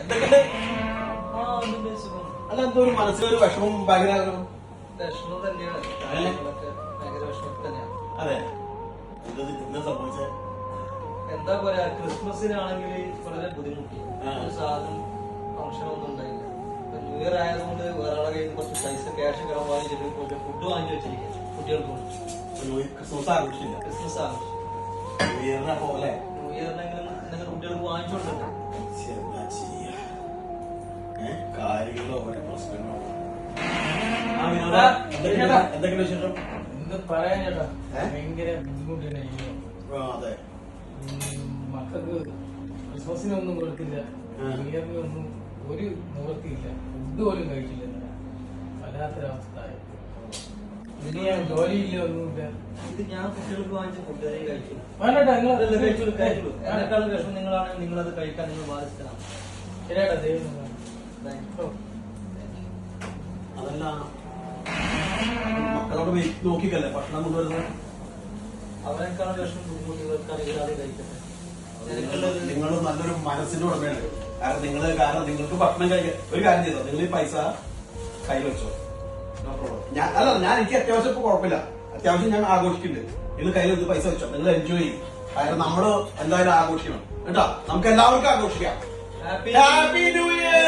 എന്തൊക്കെയുണ്ട്. അല്ല എന്തോ ഒരു മനസ്സിലൊരു വിഷമം ഭയങ്കര വിഷമം തന്നെയാണ്. ഭയങ്കര വിഷമത്തിൽ തന്നെയാണ്. അതെ. എന്താ സംഭവിച്ചത്. എന്താ പറയാ ക്രിസ്മസിനാണെങ്കിൽ വളരെ ബുദ്ധിമുട്ടി. ഒരു സാധനം ഫംഗ്ഷൻ ഒന്നും ഉണ്ടായില്ല ന്യൂ ഇയർ ആയതുകൊണ്ട് വേറെ ആളെ കയ്യിൽ കുറച്ച് പൈസ ക്യാഷ് ഒക്കെ വാങ്ങിച്ചിട്ട് കുറച്ച് ഫുഡ് വാങ്ങി വെച്ചിരിക്കും കുട്ടികൾക്ക് ക്രിസ്മസ് ആഘോഷിച്ചില്ല. ക്രിസ്മസ് ആഘോഷിച്ചു. ന്യൂ ഇയറിനെ പോലെ ന്യൂ ഇയറിനെങ്കിലും എന്തെങ്കിലും കുട്ടികൾക്ക് വാങ്ങിച്ചോണ്ടല്ലോ കാര്യങ്ങളോ ഒരു പ്രശ്നങ്ങളോ. ആ വിനോദ എന്തൊക്കെയുണ്ട്? എന്തൊക്കെയുണ്ട് വിശേഷം? എന്ത് പറയാൻ ചേട്ടാ. ഏ? ഭയങ്കര ബുദ്ധിമുട്ടുണ്ടായിരുന്നു ആ, അതെ. മക്കൾക്ക് ക്രിസ്മസിനൊന്നും കൊടുക്കില്ല. ആ. ഒരു നിവൃത്തിയില്ല ഫുഡ് പോലും കഴിക്കില്ല ഇന്നലെ. വല്ലാത്തൊരവസ്ഥ ഇനി ഞാൻ ജോലിയില്ല ഒന്നുമില്ല. ഇത് ഞാൻ കുട്ടികൾക്ക് വാങ്ങിച്ച ഫുഡ് തന്നെ കഴിച്ചു. വേണ്ടട്ടാ നിങ്ങൾ നിങ്ങളാണ് നിങ്ങളത് കഴിക്കാൻ നിങ്ങൾ ബാധിച്ചതാണ് ശരിയാട്ടാ ദൈവം അതല്ല മക്കളോട് നോക്കിക്കല്ലേ ഭക്ഷണം കൊണ്ടുവരുന്നത് അവരെക്കാളും വിഷമം ബുദ്ധിമുട്ടുകൾക്കാണെങ്കിൽ അത് കഴിക്കട്ടെ നിങ്ങൾ നല്ലൊരു മനസ്സിന്റെ ഉടമയാണ്. കാരണം നിങ്ങൾ കാരണം നിങ്ങൾക്ക് ഭക്ഷണം കഴിക്കാൻ ഒരു കാര്യം ചെയ്തോ? നിങ്ങൾ ഈ പൈസ കയ്യിൽ വെച്ചോ? ഞാൻ അല്ല ഞാൻ എനിക്ക് അത്യാവശ്യം ഇപ്പൊ കുഴപ്പമില്ല. അത്യാവശ്യം ഞാൻ ആഘോഷിക്കുന്നുണ്ട്. നിങ്ങൾ കയ്യിൽ വെച്ച് പൈസ വെച്ചോ? നിങ്ങൾ എൻജോയ് ചെയ്യും. കാരണം നമ്മൾ എന്തായാലും ആഘോഷിക്കണം. കേട്ടോ? നമുക്ക് എല്ലാവർക്കും ആഘോഷിക്കാം. Happy happy new year